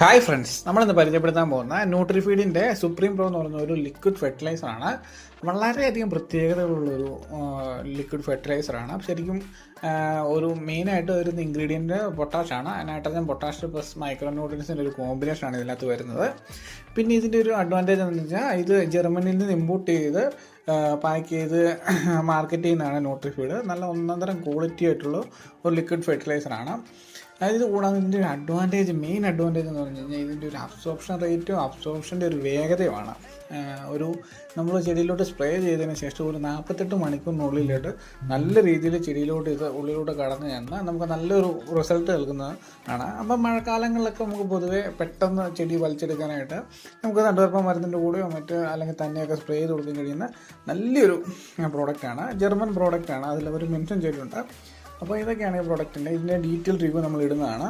Hi friends നമ്മളിന്ന് പരിചയപ്പെടുത്താൻ പോകുന്ന ന്യൂട്രിഫീഡിന്റെ സുപ്രീം പ്രോ എന്ന് പറയുന്ന ഒരു ലിക്വിഡ് ഫെർട്ടിലൈസർ ആണ്. വളരെയധികം പ്രത്യേകതകളുള്ളൊരു ലിക്വിഡ് ഫെർട്ടിലൈസറാണ് ശരിക്കും ഒരു മെയിനായിട്ട് വരുന്ന ഇൻഗ്രീഡിയന്റ് പൊട്ടാഷാണ് നൈട്രജൻ പൊട്ടാഷ് പ്ലസ് മൈക്രോ ന്യൂട്രിയൻസിന്റെ ഒരു കോമ്പിനേഷനാണ് ഇതിനകത്ത് വരുന്നത്. പിന്നെ ഇതിന്റെ ഒരു അഡ്വാന്റേജ് എന്ന് വെച്ചാൽ ഇത് ജർമ്മനിയിൽ നിന്ന് ഇമ്പോർട്ട് ചെയ്ത് പാക്ക് ചെയ്ത് മാർക്കറ്റ് ചെയ്യുന്നതാണ് ന്യൂട്രിഫീഡ് നല്ല ഒന്നന്തരം ക്വാളിറ്റി ആയിട്ടുള്ള ഒരു ലിക്വിഡ് ഫെർട്ടിലൈസറാണ് അതായത് കൂടാതെ ഇതിന്റെ ഒരു അഡ്വാന്റേജ് മെയിൻ അഡ്വാന്റേജ് എന്ന് പറഞ്ഞു കഴിഞ്ഞാൽ ഇതിന്റെ ഒരു അബ്സോർപ്ഷൻ റേറ്റും അബ്സോർപ്ഷന്റെ ഒരു വേഗതയുമാണ് ഒരു നമ്മൾ ചെടിയിലോട്ട് സ്പ്രേ ചെയ്തതിന് ശേഷം ഒരു നാൽപ്പത്തെട്ട് മണിക്കൂറിനുള്ളിലോട്ട് നല്ല രീതിയിൽ ചെടിയിലോട്ട് ഇത് ഉള്ളിലോട്ട് കടന്നു ചെന്ന് നമുക്ക് നല്ലൊരു റിസൾട്ട് നൽകുന്നത് ആണ്. അപ്പം മഴക്കാലങ്ങളിലൊക്കെ നമുക്ക് പൊതുവേ പെട്ടെന്ന് ചെടി വലിച്ചെടുക്കാനായിട്ട് നമുക്ക് നടുവർപ്പം മരുന്നിന്റെ കൂടെയോ മറ്റ് അല്ലെങ്കിൽ തന്നെയൊക്കെ സ്പ്രേ ചെയ്ത് കൊടുക്കാൻ കഴിയുന്ന നല്ലൊരു പ്രോഡക്റ്റാണ് ജർമ്മൻ പ്രോഡക്റ്റാണ് അതിൽ അവർ മെൻഷൻ ചെയ്തിട്ടുണ്ട്. അപ്പോൾ ഇതൊക്കെയാണ് ഈ പ്രോഡക്റ്റിന്റെ ഇതിന്റെ ഡീറ്റെയിൽ റിവ്യൂ നമ്മൾ ഇടുന്നതാണ്.